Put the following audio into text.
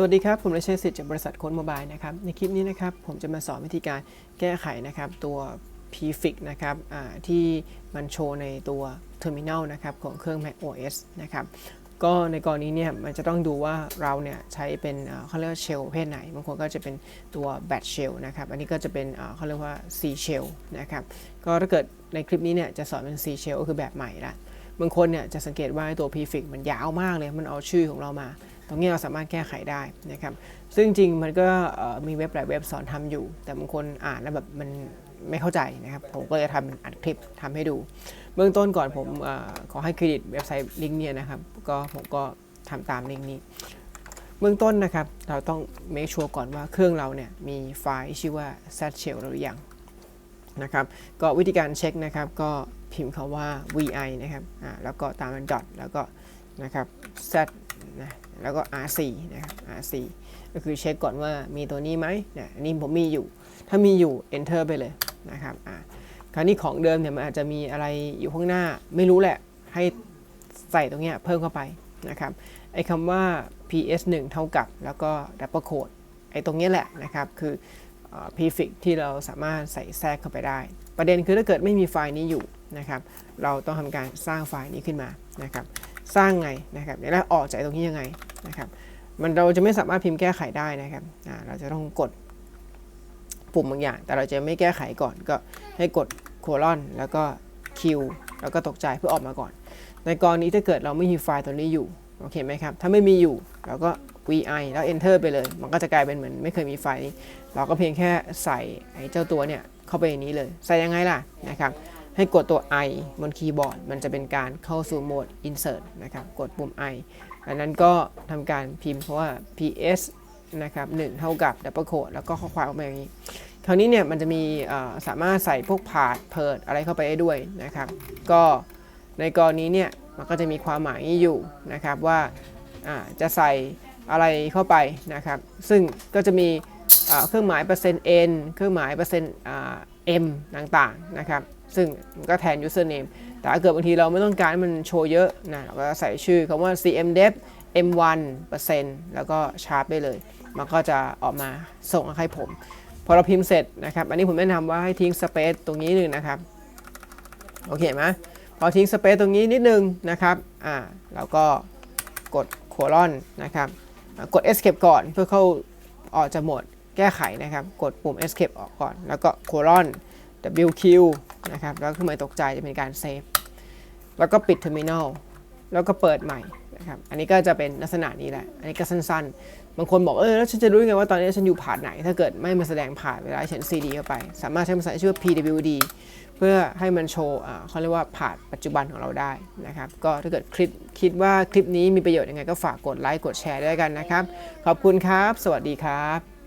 สวัสดีครับ ผมเลเชษสิทธิ์จากบริษัทโค้ดโมบายนะครับ ในคลิปนี้นะครับ ผมจะมาสอนวิธีการแก้ไขนะครับตัว prefix นะครับที่มันโชว์ในตัว terminal นะครับของเครื่อง Mac OS นะครับ ก็ในกรณีเนี่ยมันจะต้องดูว่าเราเนี่ยใช้เป็นเขาเรียกว่า shell ประเภทไหน บางคนก็จะเป็นตัว batch shell นะครับ อันนี้ก็จะเป็นเขาเรียกว่า C shell นะครับ ก็ถ้าเกิดในคลิปนี้เนี่ยจะสอนเป็น C shell ก็คือแบบใหม่ละ บางคนเนี่ยจะสังเกตว่าตัว prefix มันยาวมากเลย มันเอาชื่อของเรามา ตรงนี้เราสามารถแก้ไขได้นะครับ ซึ่งจริงมันก็มีเว็บหลายเว็บสอนทำอยู่ แต่บางคนอ่านแล้วแบบมันไม่เข้าใจนะครับ ผมก็จะทำอัดคลิปทำให้ดู เบื้องต้นก่อนผมอขอให้เครดิตเว็บไซต์ลิงก์เนี่ยนะครับก็ผมก็ทำตามลิงก์นี้ เบื้องต้นนะครับ เราต้อง make sure ก่อนว่าเครื่องเราเนี่ยมีไฟล์ชื่อว่า z shell หรือยังนะครับ ก็วิธีการเช็คนะครับก็พิมพ์คาว่า vi นะครับ อ่า แล้วก็ตามด้วย dot แล้วก็นะครับ z นะแล้วก็ rc นะครับ rc ก็คือเช็คก่อนว่ามีตัวนี้ไหมนี่ยอันนี้ผมมีอยู่ ถ้ามีอยู่ enter ไปเลยนะครับอ่าคราวนี้ของเดิมเนี่ยมันอาจจะมีอะไรอยู่ข้างหน้าไม่รู้แหละ ให้ใส่ตรงเนี้ยเพิ่มเข้าไปนะครับไอ้คำว่า ps1 เท่ากับแล้วก็ double quote ไอ้ตรงเนี้ยแหละนะครับ คือ prefix ที่เราสามารถใส่แทรกเข้าไปได้ ประเด็นคือถ้าเกิดไม่มีไฟล์นี้อยู่นะครับ เราต้องทำการสร้างไฟล์นี้ขึ้นมานะครับ สร้างไงนะครับเดี๋ยวออกจากตรงนี้ยังไงนะครับมันเราจะไม่สามารถพิมพ์แก้ไขได้นะครับเราจะต้องกดปุ่มบางอย่าง แต่เราจะไม่แก้ไขก่อนก็ให้กดโคลอนแล้วก็คิวแล้วก็ตกใจเพื่อออกมาก่อน ในกรณีถ้าเกิดเราไม่มีไฟล์ตัวนี้อยู่โอเคไหมครับถ้าไม่มีอยู่เราก็ vi แล้ว enter ไปเลย มันก็จะกลายเป็นเหมือนไม่เคยมีไฟล์นี้ เราก็เพียงแค่ใส่ไอ้เจ้าตัวเนี่ยเข้าไปในนี้เลย ใส่ยังไงล่ะนะครับ ให้กดตัว i บนคีย์บอร์ด มันจะเป็นการเข้าสู่โหมด insert นะครับ กดปุ่ม i อันนั้นก็ทำการพิมพ์เพราะว่า ps นะครับ1เท่ากับ double quote แล้วก็ข้อความออกมาอย่างนี้ คราวนี้เนี่ยมันจะมีสามารถใส่พวกพาดเพิดอะไรเข้าไปได้ด้วยนะครับ ก็ในกรณีเนี่ยมันก็จะมีความหมายอยู่นะครับว่าจะใส่อะไรเข้าไปนะครับ ซึ่งก็จะมีเครื่องหมายเปอร์เซ็นต์ n เครื่องหมายเปอร์เซ็นต์อ่า m ต่างๆนะครับ ซึ่งมันก็แทน username แต่ถ้าเกิดบางทีเราไม่ต้องการให้มันโชว์เยอะนะเราก็ใส่ชื่อคำว่า cmdep m1 แล้วก็ชาร์ปได้เลย มันก็จะออกมาส่งให้ผม พอเราพิมพ์เสร็จนะครับ อันนี้ผมแนะนำว่าให้ทิ้งสเปซตรงนี้หนึ่งนะครับ โอเคไหมพอทิ้งสเปซตรงนี้นิดนึงนะครับ อ่าเราก็กดโคลอนนะครับ กด escape ก่อนเพื่อเข้าออกจากโหมดแก้ไขนะครับ กดปุ่ม escape ออกก่อน แล้วก็โคลอน wq นะครับแล้วเครื่องหมายตกใจจะเป็นการเซฟแล้วก็ปิด terminal แล้วก็เปิดใหม่นะครับอันนี้ก็จะเป็นลักษณะนี้แหละ อันนี้ก็สั้นๆ บางคนบอกเออแล้วฉันจะรู้ยังไงว่าตอนนี้ฉันอยู่ผ่านไหน ถ้าเกิดไม่มาแสดงผ่านเวลาฉัน CD เข้าไป สามารถใช้ภาษาชื่อว่า PWD เพื่อให้มันโชว์เขาเรียกว่าผ่านปัจจุบันของเราได้นะครับก็ถ้าเกิดคลิปคิดว่าคลิปนี้มีประโยชน์ยังไงก็ฝากกดไลค์กดแชร์ด้วยกันนะครับ ขอบคุณครับ สวัสดีครับ